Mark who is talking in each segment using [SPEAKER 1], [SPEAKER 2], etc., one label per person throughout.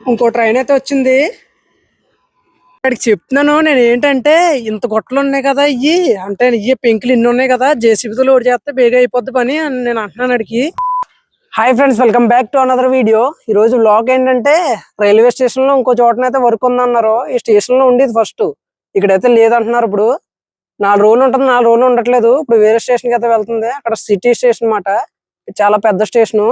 [SPEAKER 1] ఇంకో ట్రైన్ అయితే వచ్చింది. అక్కడికి చెప్తున్నాను నేను ఏంటంటే ఇంత గొట్టలు ఉన్నాయి కదా ఇవి అంటే ఇవి పెంకులు ఇన్ని ఉన్నాయి కదా జేసీబీతో లోడ్ చేస్తే బేగా అయిపోద్ది పని అని నేను అంటున్నాను అడిగి hi friends welcome back to another video ఈ రోజు వ్లాగ్ ఏంటంటే రైల్వే స్టేషన్లో ఇంకో చోటనైతే వర్క్ ఉందన్నారు. ఈ స్టేషన్లో ఉండేది ఫస్ట్ ఇక్కడైతే లేదంటున్నారు ఇప్పుడు. నాలుగు రోజులు ఉంటుంది నాలుగు రోజులు ఉండట్లేదు. ఇప్పుడు వేరే స్టేషన్కి అయితే వెళ్తుంది. అక్కడ సిటీ స్టేషన్ అన్నమాట. చాలా పెద్ద స్టేషన్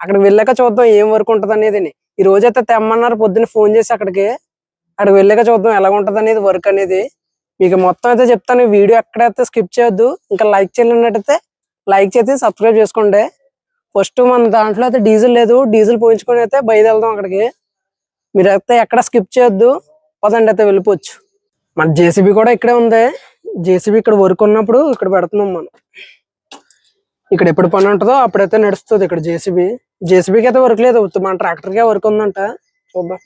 [SPEAKER 1] అక్కడికి వెళ్ళాక చూద్దాం ఏం వర్క్ ఉంటుంది అనేది ఈ రోజు అయితే తెమ్మన్నారు పొద్దున్న ఫోన్ చేసి అక్కడికి. అక్కడికి వెళ్ళాక చూద్దాం ఎలా ఉంటుంది అనేది వర్క్ అనేది. మీకు మొత్తం అయితే చెప్తాను వీడియో ఎక్కడైతే స్కిప్ చేయొద్దు ఇంకా లైక్ చేయలేనట్టయితే లైక్ చేసి సబ్స్క్రైబ్ చేసుకోండి. ఫస్ట్ మన దాంట్లో అయితే డీజిల్ లేదు డీజిల్ పోయించుకొని అయితే బయలుదేరదాం అక్కడికి. మీరు అయితే ఎక్కడ స్కిప్ చేయొద్దు పదండి అయితే వెళ్ళిపోవచ్చు. మన జేసీబీ కూడా ఇక్కడే ఉంది. జేసీబీ ఇక్కడ వర్క్ ఉన్నప్పుడు ఇక్కడ పెడుతున్నాం మనం. ఇక్కడ ఎప్పుడు పని ఉంటుందో అప్పుడైతే నడుస్తుంది ఇక్కడ జేసీబీ జేసీబీకి అయితే వర్క్ లేదు. ఉత్తి మన ట్రాక్టర్కే వర్క్ ఉందంట. చూద్దాం.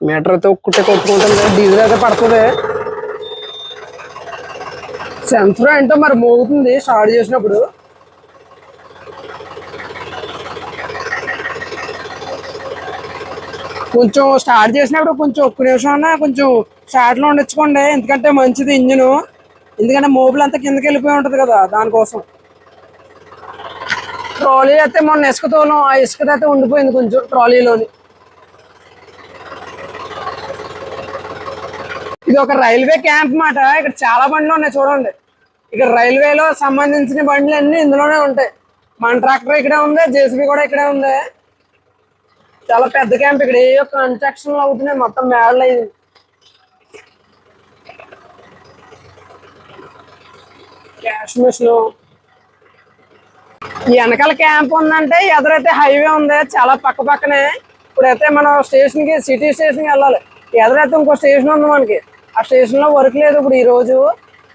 [SPEAKER 1] మీటర్ అయితే ఒక్కటే కొట్టుకుంటుంది. డీజిల్ అయితే పడుతుంది. సెన్సర్ ఏంటో మరి మోగుతుంది. స్టార్ట్ చేసినప్పుడు. కొంచెం స్టార్ట్ చేసినప్పుడు కొంచెం ఒక్క నిమిషం అన్నా కొంచెం స్టార్ట్లో ఎందుకంటే మంచిది ఇంజిన్. ఎందుకంటే మోబుల్ అంతా కిందకి వెళ్ళిపోయి ఉంటుంది కదా దానికోసం. ట్రాలీ అయితే మొన్న ఇసుక ఆ ఇసుక అయితే ఉండిపోయింది కొంచెం ట్రాలీలోని ఇది ఒక రైల్వే క్యాంప్ మాట. ఇక్కడ చాలా బండ్లు ఉన్నాయి చూడండి. ఇక్కడ రైల్వేలో సంబంధించిన బండ్లు అన్ని ఇందులోనే ఉంటాయి. మన ట్రాక్టర్ ఇక్కడే ఉంది జేసీబీ కూడా ఇక్కడే ఉంది. చాలా పెద్ద క్యాంప్ ఇక్కడ. ఏ కన్స్ట్రక్షన్ అవుతున్నాయి మొత్తం మేడలు అయింది క్యాష్ మిషన్ వెనకాల క్యాంప్ ఉందంటే ఎదురైతే హైవే ఉంది చాలా పక్క పక్కనే. ఇప్పుడైతే మనం స్టేషన్కి సిటీ స్టేషన్కి వెళ్ళాలి. ఎదురైతే ఇంకో స్టేషన్ ఉంది మనకి. ఆ స్టేషన్లో వర్క్ లేదు ఇప్పుడు ఈ రోజు.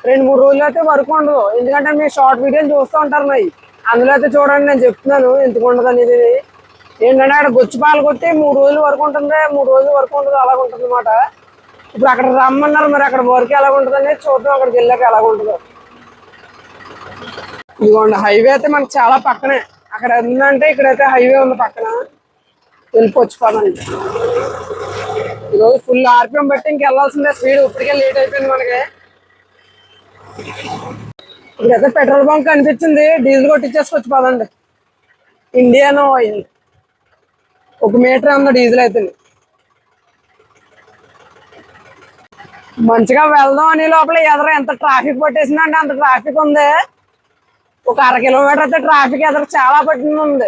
[SPEAKER 1] రెండు మూడు రోజులు అయితే వర్క్ ఉండదు. ఎందుకంటే మీరు షార్ట్ వీడియోలు చూస్తూ ఉంటారు నాయి అందులో అయితే చూడండి నేను చెప్తున్నాను ఎందుకు ఉండదు అనేది. ఏంటంటే అక్కడ గొచ్చి పాలు కొట్టి మూడు రోజులు వరకు ఉంటుంది మూడు రోజులు వరకు ఉంటుంది అలాగ ఉంటుంది అనమాట ఇప్పుడు అక్కడ రమ్మన్నారు మరి అక్కడ వర్క్ ఎలా ఉంటుంది అనేది చూద్దాం. అక్కడికి వెళ్ళాక ఎలాగ ఉంటుందో ఇదిగోండి హైవే అయితే మనకి చాలా పక్కనే. అక్కడ ఉందంటే ఇక్కడైతే హైవే ఉంది పక్కన. వెళ్ళిపోవచ్చు పదండి ఈరోజు ఫుల్ ఆర్పిఎం బట్టి ఇంకెళ్ళాల్సిందే స్పీడ్ ఇప్పటికే లేట్ అయిపోయింది మనకి. ఇక్కడైతే పెట్రోల్ బంక్ కనిపించింది. డీజిల్ కొట్టించేసుకోవచ్చు పదండి. ఇండియన్ ఆయిల్ ఒక మీటర్ ఉంది డీజిల్ అయితే మంచిగా వెళ్దాం అని లోపల ఎదురు ఎంత ట్రాఫిక్ పట్టేసిందంటే అంత ట్రాఫిక్ ఉంది. ఒక అర కిలోమీటర్ అయితే ట్రాఫిక్ ఎదురు చాలా పట్టింది ఉంది.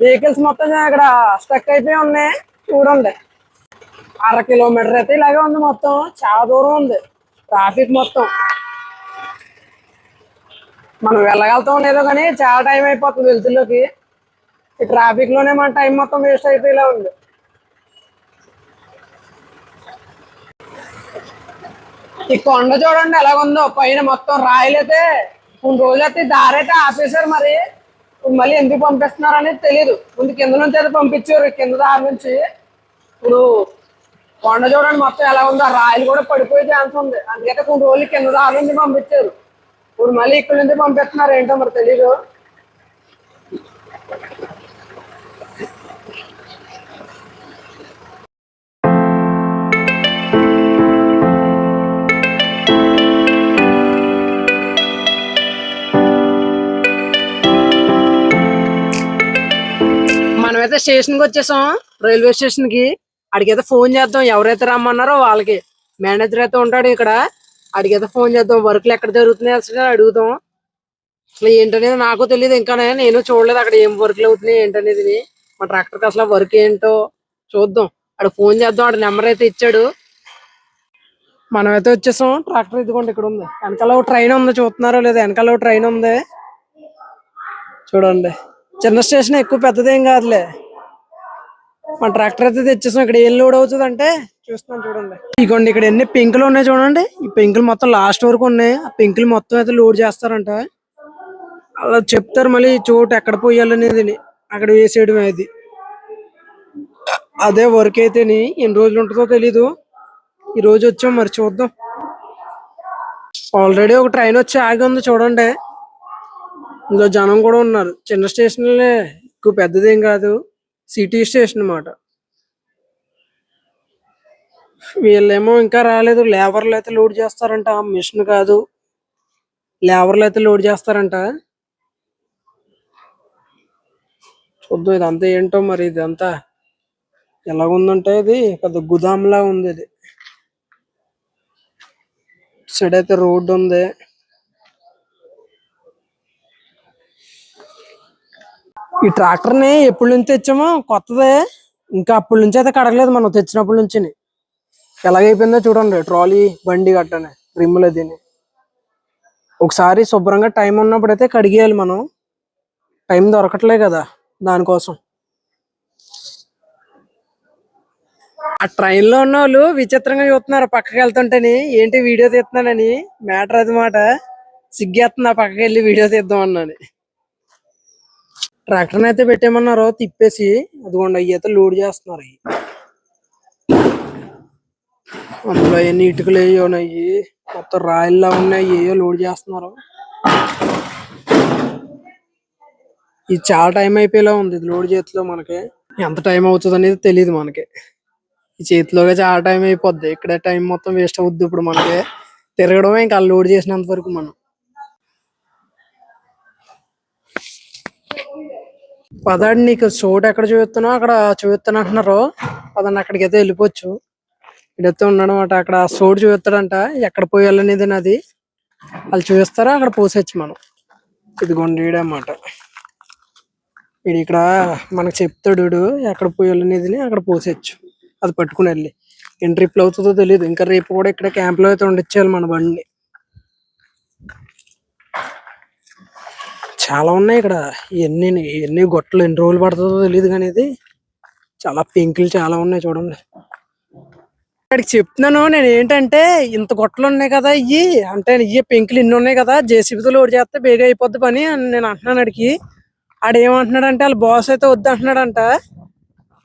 [SPEAKER 1] వెహికల్స్ మొత్తం ఇక్కడ స్టక్ అయిపోయి ఉన్నాయి. చూడండి. అర కిలోమీటర్ అయితే ఇలాగే ఉంది మొత్తం. చాలా దూరం ఉంది. ట్రాఫిక్ మొత్తం. మనం వెళ్ళగలుగుతాం లేదో కానీ చాలా టైం అయిపోతుంది వెళ్తుల్లోకి ఈ ట్రాఫిక్లోనే మన టైం మొత్తం వేస్ట్ అయిపోయేలా ఉంది. ఈ కొండ చూడండి ఎలాగుందో. పైన మొత్తం రాయలైతే కొన్ని రోజులు అయితే దారి అయితే ఆపేశారు మరి. ఇప్పుడు మళ్ళీ ఎందుకు పంపిస్తున్నారు అనేది తెలియదు ముందు కింద నుంచి అయితే పంపించారు. కింద దారి నుంచి. ఇప్పుడు కొండ చూడండి మొత్తం ఎలా ఉందో. రాయలు కూడా పడిపోయే ఛాన్స్ ఉంది. అందుకైతే కొన్ని రోజులు కింద దారి నుంచి పంపించారు. ఇప్పుడు మళ్ళీ ఇక్కడ నుంచి పంపిస్తున్నారు ఏంటో మరి తెలియదు మేమైతే స్టేషన్కి వచ్చేసాం రైల్వే స్టేషన్కి అడిగైతే ఫోన్ చేద్దాం. ఎవరైతే రమ్మన్నారో వాళ్ళకి. మేనేజర్ అయితే ఉంటాడు ఇక్కడ. అడిగైతే ఫోన్ చేద్దాం. వర్క్లు ఎక్కడ జరుగుతున్నాయి అసలు అడుగుదాం. అసలు ఏంటనేది నాకు తెలియదు. ఇంకా నేను చూడలేదు అక్కడ ఏం వర్క్లు అవుతున్నాయి ఏంటనేది మా ట్రాక్టర్కి అసలు వర్క్ ఏంటో చూద్దాం. అక్కడ ఫోన్ చేద్దాం. ఆడ నెంబర్ అయితే ఇచ్చాడు. మనమైతే వచ్చేసాం. ట్రాక్టర్ ఇదిగోండి ఇక్కడ ఉంది. వెనకాల ట్రైన్ ఉంది. చూస్తున్నారో లేదా వెనకాల ట్రైన్ ఉంది. చూడండి. చిన్న స్టేషన్ ఎక్కువ పెద్దదేం కాదులే. మన ట్రాక్టర్ అయితే తెచ్చేసాం. ఇక్కడ ఏం లోడ్ అవుతుంది అంటే చూస్తున్నాం చూడండి. ఇదిగోండి ఇక్కడ ఎన్ని పెంకులు ఉన్నాయి చూడండి. ఈ పెంకులు మొత్తం లాస్ట్ వరకు ఉన్నాయి. ఆ పెంకులు మొత్తం అయితే లోడ్ చేస్తారంట. అలా చెప్తారు మళ్ళీ ఈ చోటు ఎక్కడ పోయాలనేది అక్కడ వేసేయడం అది. అదే వర్క్ అయితేని ఎన్ని రోజులు ఉంటుందో తెలీదు. ఈ రోజు వచ్చాం మరి చూద్దాం. ఆల్రెడీ ఒక ట్రైన్ వచ్చి ఆగి ఉంది చూడండి. ఇందులో జనం కూడా ఉన్నారు. చిన్న స్టేషన్లే ఎక్కువ పెద్దదేం కాదు. సిటీ స్టేషన్ అన్నమాట. వీళ్ళేమో ఇంకా రాలేదు. లేబర్లు అయితే లోడ్ చేస్తారంట. మిషన్ కాదు. లేబర్లు అయితే లోడ్ చేస్తారంట. చూద్దాం ఇదంతా ఏంటో మరి ఇదంతా ఉందంటే ఇది పెద్ద గుదాంలా ఉంది ఇది. సైడ్ అయితే రోడ్డు ఉంది. ఈ ట్రాక్టర్ని ఎప్పటి నుంచి తెచ్చామో? కొత్తదే. ఇంకా అప్పటి నుంచి అయితే కడగలేదు మనం తెచ్చినప్పటి నుంచి ఎలాగైపోయిందో చూడండి. ట్రాలీ బండి గట్టనే రిమ్ములు దీన్ని ఒకసారి శుభ్రంగా టైం ఉన్నప్పుడు అయితే కడిగేయాలి మనం. టైం దొరకట్లే కదా దానికోసం. ఆ ట్రైన్లో ఉన్న వాళ్ళు విచిత్రంగా చూస్తున్నారు పక్కకి వెళ్తుంటేని. ఏంటి వీడియో తీస్తున్నానని? మ్యాటర్ అది మాట. సిగ్గేస్తుంది ఆ పక్కకి వెళ్ళి వీడియో తీద్దాం అన్నాను. ట్రాక్టర్ అయితే పెట్టేమన్నారు తిప్పేసి అదిగోండి అవి అయితే లోడ్ చేస్తున్నారు అవి అందులో అవన్నీ ఇటుకలు వేయో ఉన్నాయి. మొత్తం రాయిల్లా ఉన్నాయి ఏయో లోడ్ చేస్తున్నారు. ఇది చాలా టైం అయిపోయేలా ఉంది ఇది లోడ్ చేతిలో మనకి. ఎంత టైం అవుతుంది అనేది తెలియదు మనకి. ఈ చేతిలోగా చాలా టైం అయిపోద్ది. ఇక్కడ టైం మొత్తం వేస్ట్ అవుద్ది ఇప్పుడు మనకి. తిరగడమే ఇంకా లోడ్ చేసినంత వరకు మనం. పదండి నీకు చోటు ఎక్కడ చూపిస్తున్నా అక్కడ చూపిస్తాను అంటున్నారు? పదండి అక్కడికి అయితే వెళ్ళిపోవచ్చు. ఇడైతే అనమాట అక్కడ చోటు చూపిస్తాడంట. ఎక్కడ పోయాలనేది నాది? వాళ్ళు చూపిస్తారా? అక్కడ పోసేచ్చు మనం. ఇదిగోండి ఈడన్నమాట వీడు ఇక్కడ మనకు చెప్తాడు వీడు ఎక్కడ పోయాలనేది అక్కడ పోసేచ్చు అది పట్టుకుని వెళ్ళి. ఎన్ని ట్రిప్లు అవుతుందో తెలియదు ఇంకా రేపు కూడా ఇక్కడ క్యాంప్లో అయితే ఉండొచ్చేయాలి మన బండిని. చాలా ఉన్నాయి ఇక్కడ. ఎన్ని ఎన్ని గొట్టలు ఎన్ని రోజులు పడుతుందో తెలియదు కానీ ఇది. చాలా పెంకులు చాలా ఉన్నాయి చూడండి. ఇక్కడికి చెప్తున్నాను నేను ఏంటంటే ఇంత గొట్టలు ఉన్నాయి కదా ఇవి అంటే ఇవి పెంకులు ఇన్ని ఉన్నాయి కదా జేసీబీతో లోడ్ చేస్తే బేగా అయిపోద్ది పని అని నేను అంటున్నాను అడిగి ఆడు ఏమంటున్నాడంటే వాళ్ళ బాస్ అయితే వద్దు అంటున్నాడంట.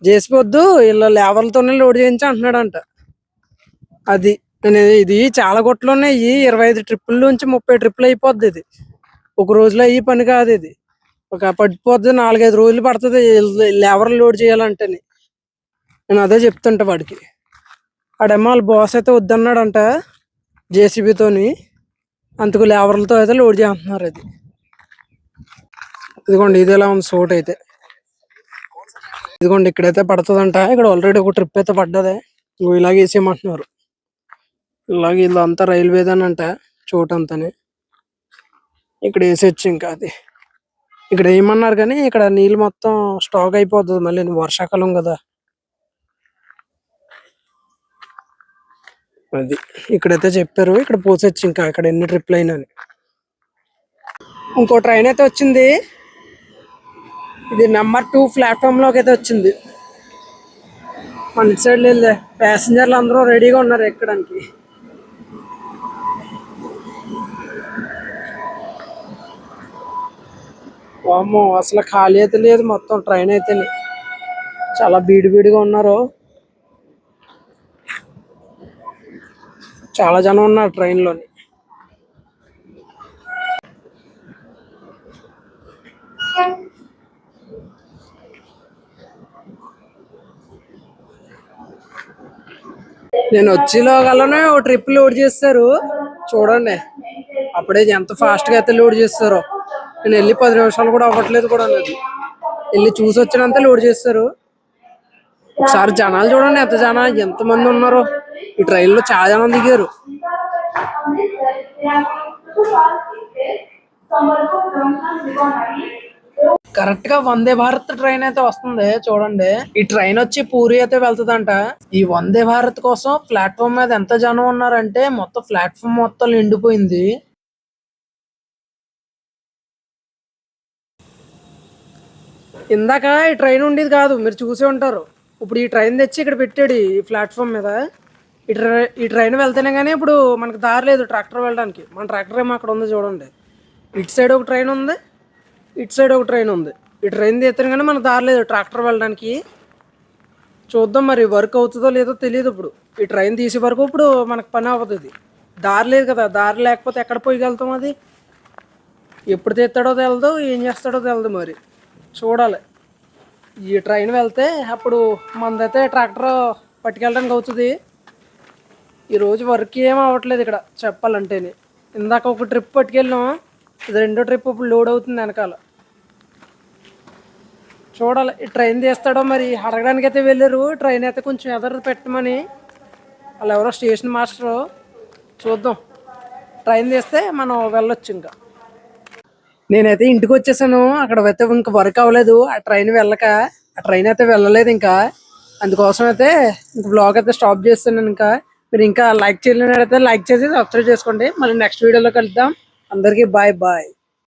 [SPEAKER 1] జేసీబీ వద్దు వీళ్ళ లేవర్లతోనే లోడ్ చేయించి అంటున్నాడంట. అది నేను ఇది చాలా గొట్టలు ఉన్నాయి. ఇరవై ఐదు ట్రిప్పుల నుంచి ముప్పై ట్రిప్పులు అయిపోద్ది ఇది. ఒక రోజులో అయ్యి పని కాదు ఇది. ఒక పడిపోద్ది నాలుగైదు రోజులు పడుతుంది లేవర్ లోడ్ చేయాలంటే నేను అదే చెప్తుంటా వాడికి. ఆడేమో వాళ్ళ బాస్ అయితే వద్దన్నాడంట జేసీబీతోని. అందుకు లేవర్లతో అయితే లోడ్ చేస్తున్నారు అది ఇదిగోండి ఇది ఎలా ఉంది సోట్ అయితే. ఇదిగోండి ఇక్కడైతే పడుతుందంట ఇక్కడ ఆల్రెడీ ఒక ట్రిప్ అయితే పడ్డదే. ఇలాగ వేసేయమంటున్నారు. ఇలాగ ఇదంతా రైల్వేదేనంట చోటంతని. ఇక్కడ వేసేయచ్చు ఇంకా అది. ఇక్కడ ఏమన్నారు కానీ ఇక్కడ నీళ్ళు మొత్తం స్టాక్ అయిపోతుంది మళ్ళీ వర్షాకాలం కదా. అది. ఇక్కడైతే చెప్పారు ఇక్కడ పోసొచ్చు ఇంకా ఇక్కడ ఎన్ని ట్రిప్లు అయినా అని. ఇంకో ట్రైన్ అయితే వచ్చింది. ఇది నెంబర్ టూ ప్లాట్ఫామ్లోకి అయితే వచ్చింది. మన సైడ్ వెళ్ళే ప్యాసింజర్లు అందరూ రెడీగా ఉన్నారు ఎక్కడానికి. వామ్మో అసలు ఖాళీ అయితే లేదు మొత్తం ట్రైన్ అయితే చాలా బీడిబీడిగా ఉన్నారు. చాలా జనం ఉన్నారు ట్రైన్లోని నేను వచ్చేలోగలనే ఓ ట్రిప్ లోడ్ చేస్తారు. చూడండి. అప్పుడే ఎంత ఫాస్ట్గా అయితే లోడ్ చేస్తారో. నేను వెళ్ళి పది నిమిషాలు కూడా అవ్వట్లేదు కూడా అది వెళ్ళి చూసి వచ్చినంత లోడ్ చేస్తారు. ఒకసారి జనాలు చూడండి ఎంత జనాలు ఎంత మంది ఉన్నారు. ఈ ట్రైన్లో చాలా జనం దిగారు. కరెక్ట్గా వందే భారత్ ట్రైన్ అయితే వస్తుంది చూడండి. ఈ ట్రైన్ వచ్చి పూరి అయితే వెళ్తుందంట. ఈ వందే భారత్ కోసం ప్లాట్ఫామ్ మీద ఎంత జనం ఉన్నారంటే మొత్తం ప్లాట్ఫామ్ మొత్తం నిండిపోయింది. ఇందాక ఈ ట్రైన్ ఉండేది కాదు మీరు చూసే ఉంటారు. ఇప్పుడు ఈ ట్రైన్ తెచ్చి ఇక్కడ పెట్టాడు ఈ ప్లాట్ఫామ్ మీద. ఈ ట్రై ఈ ట్రైన్ వెళ్తేనే కానీ ఇప్పుడు మనకు దారి లేదు ట్రాక్టర్ వెళ్ళడానికి. మన ట్రాక్టర్ ఏమో అక్కడ ఉంది చూడండి. ఇటు సైడ్ ఒక ట్రైన్ ఉంది ఇటు సైడ్ ఒక ట్రైన్ ఉంది. ఈ ట్రైన్ తీస్తే కానీ మనకు దారి లేదు ట్రాక్టర్ వెళ్ళడానికి. చూద్దాం మరి వర్క్ అవుతుందో లేదో తెలియదు ఇప్పుడు. ఈ ట్రైన్ తీసే వరకు ఇప్పుడు మనకు పని అవ్వదు ఇది. దారి లేదు కదా దారి లేకపోతే ఎక్కడ పోయగలుగుతాం అది? ఎప్పుడు తీస్తాడో తెలదు ఏం చేస్తాడో తెలదు మరి. చూడాలి. ఈ ట్రైన్ వెళ్తే అప్పుడు మనదైతే ట్రాక్టర్ పట్టుకెళ్ళడానికి అవుతుంది. ఈరోజు వర్క్ ఏం అవ్వట్లేదు ఇక్కడ చెప్పాలంటేనే. ఇందాక ఒక ట్రిప్ పట్టుకెళ్ళాం ఇది రెండో ట్రిప్ ఇప్పుడు లోడ్ అవుతుంది వెనకాల. చూడాలి ఈ ట్రైన్ తీస్తాడో మరి? అడగడానికి అయితే వెళ్ళారు. ట్రైన్ అయితే కొంచెం ఎదరు పెట్టమని. వాళ్ళు ఎవరో స్టేషన్ మాస్టరు. చూద్దాం. ట్రైన్ తీస్తే మనం వెళ్ళొచ్చు ఇంకా. నేనైతే ఇంటికి వచ్చేసాను. అక్కడ అయితే ఇంకా వర్క్ అవ్వలేదు. ఆ ట్రైన్ వెళ్ళక ఆ ట్రైన్ అయితే వెళ్ళలేదు ఇంకా. అందుకోసం అయితే ఇంక బ్లాగ్ అయితే స్టాప్ చేస్తున్నాను ఇంకా. మీరు ఇంకా లైక్ చేయలేనైతే లైక్ చేసి సబ్స్క్రైబ్ చేసుకోండి. మళ్ళీ నెక్స్ట్ వీడియోలో కలుద్దాం. అందరికీ బాయ్ బాయ్